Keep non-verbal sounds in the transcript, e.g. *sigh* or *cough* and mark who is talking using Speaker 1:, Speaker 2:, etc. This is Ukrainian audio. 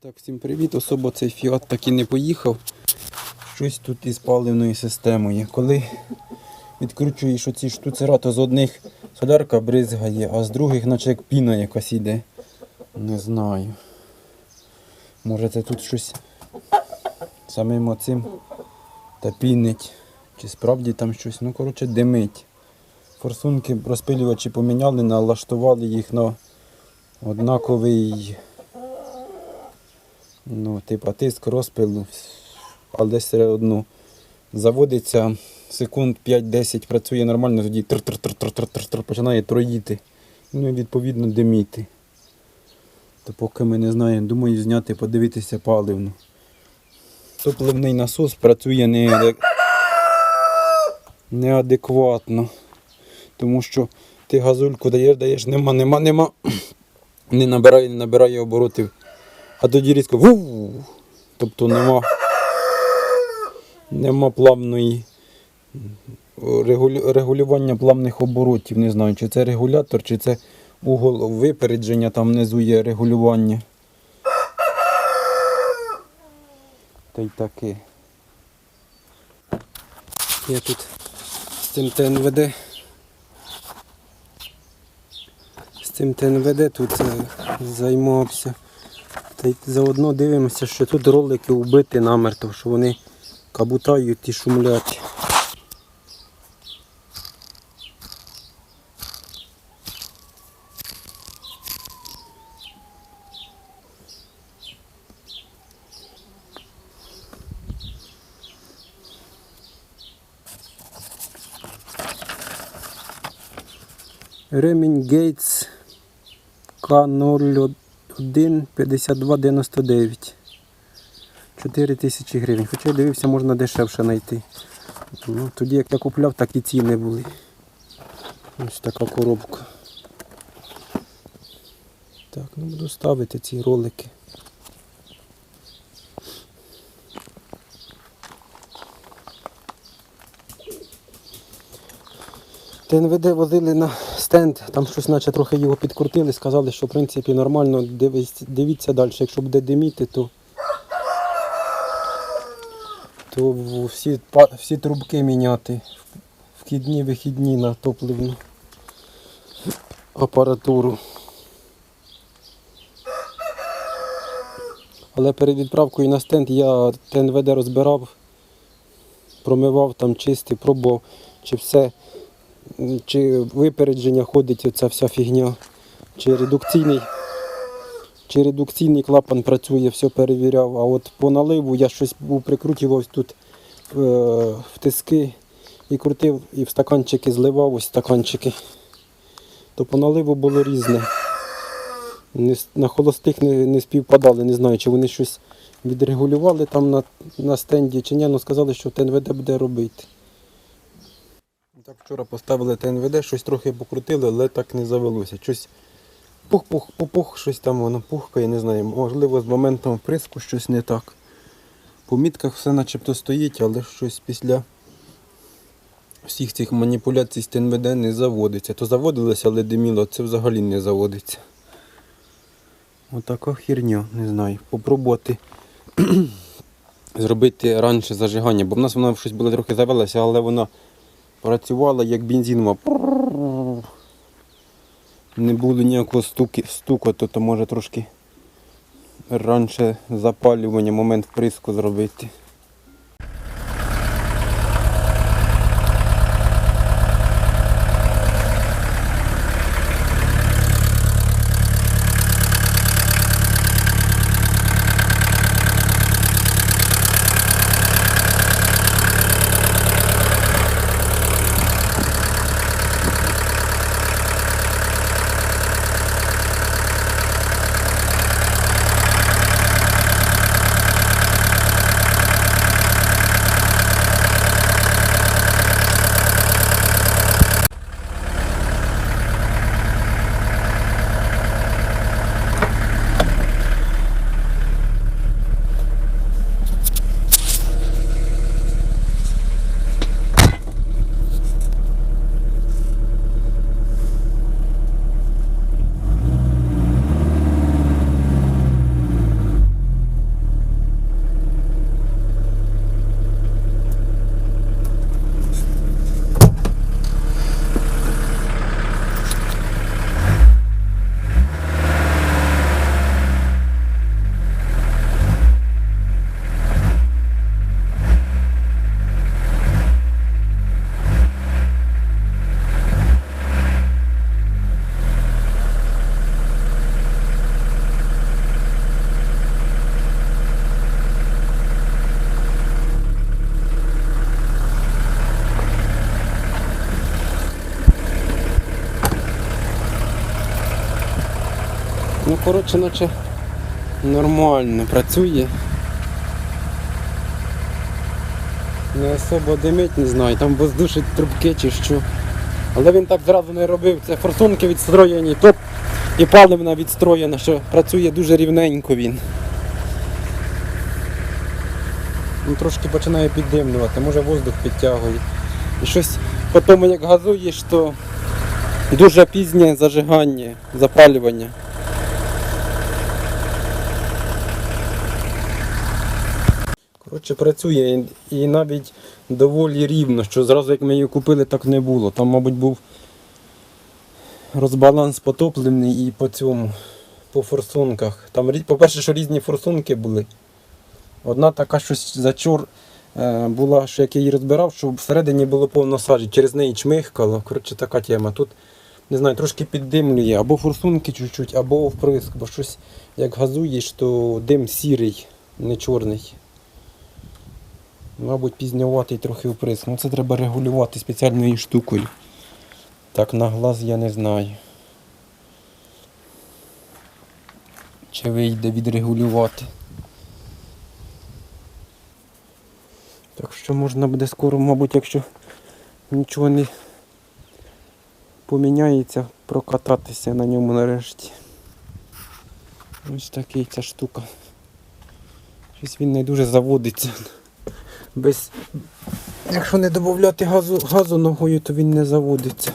Speaker 1: Так, всім привіт. Особо цей фіат так і не поїхав. Щось тут із паливною системою. Коли відкручуєш оці штуцера, то з одних солярка бризгає, а з других наче як піна якась іде. Не знаю. Може це тут щось самим оцим та пінить. Чи справді там щось, ну коротше димить. Форсунки розпилювачі поміняли, налаштували їх на однаковий Ну, типа тиск розпилу, але все одно заводиться секунд 5-10, працює нормально, тоді тр-тр-тр-тр-тр-тр починає троїти. Ну і відповідно диміти. То поки ми не знаємо, думаю зняти, подивитися паливну. Топливний насос працює не... неадекватно. Тому що ти газульку даєш, даєш, нема, нема, нема. *clears throat* Не набирає, не набирає оборотів. А тоді різко ву. Тобто нема, нема плавної регулювання плавних оборотів. Не знаю, чи це регулятор, чи це угол випередження, там внизу є регулювання. Та й таке. Я тут з цим ТНВД. З цим ТНВД тут е, займався. Та й заодно дивимося, що тут ролики вбиті намертво, що вони кабутають і шумлять. Ремінь Гейтс К01 5299. 4 тисячі гривень. Хоча я дивився, можна дешевше знайти. Ну, тоді як я купляв, так і ціни були. Ось така коробка. Так, ну буду ставити ці ролики. ТНВД возили на стенд, там щось наче трохи його підкрутили, сказали, що в принципі нормально, дивись, дивіться далі. Якщо буде диміти, то, то всі, всі трубки міняти. Вхідні, вихідні на топливну апаратуру. Але перед відправкою на стенд я ТНВД розбирав, промивав там чистив, пробував, чи все чи випередження ходить оця вся фігня, чи редукційний, чи редукційний клапан працює, все перевіряв. А от по наливу я щось був тут е, в тиски і крутив, і в стаканчики зливав ось стаканчики. То по наливу було різне. Не на холостих не, не співпадали, не знаю, чи вони щось відрегулювали там на, на стенді, чи ні, але сказали, що ТНВД буде робити. Так вчора поставили ТНВД, щось трохи покрутили, але так не завелося. Щось пух-пух, пух, щось там воно пухкає, не знаю. Можливо, з моментом вприску щось не так. По мітках все начебто стоїть, але щось після всіх цих маніпуляцій з ТНВД не заводиться. То заводилося, але диміло, це взагалі не заводиться. Отака херня, не знаю. Попробувати *clears throat* зробити раніше зажигання, бо в нас вона щось було трохи завелася, але вона працювала як бензинова. Не було ніякого стуки, стукоту, то може трошки раніше запалювання, момент вприску зробити. Коротше, наче нормально працює. Не особо димить, не знаю, там воздушить трубки чи що. Але він так зразу не робив. Це форсунки відстроєні, топ і паливна відстроєна, що працює дуже рівненько він. Він трошки починає піддимлювати, може воздух підтягує. І щось по тому як газуєш, то дуже пізнє зажигання, запалювання. Коротше, працює і навіть доволі рівно, що зразу як ми її купили, так не було. Там, мабуть, був розбаланс потоплений і по цьому, по форсунках. Там, по-перше, що різні форсунки були. Одна така щось зачор е, була, що як я її розбирав, що всередині було повно сажі, через неї чмихкало. Коротше, така тема. Тут, не знаю, трошки піддимлює, або форсунки чуть-чуть, або вприск, бо щось як газуєш, то дим сірий, не чорний. Мабуть, пізньоватий трохи вприск. Ну це треба регулювати спеціальною штукою. Так на глаз я не знаю. Чи вийде відрегулювати. Так що можна буде скоро, мабуть, якщо нічого не поміняється, прокататися на ньому нарешті. Ось такий ця штука. Щось він не дуже заводиться. Без... Якщо не додати газу, газу ногою, то він не заводиться.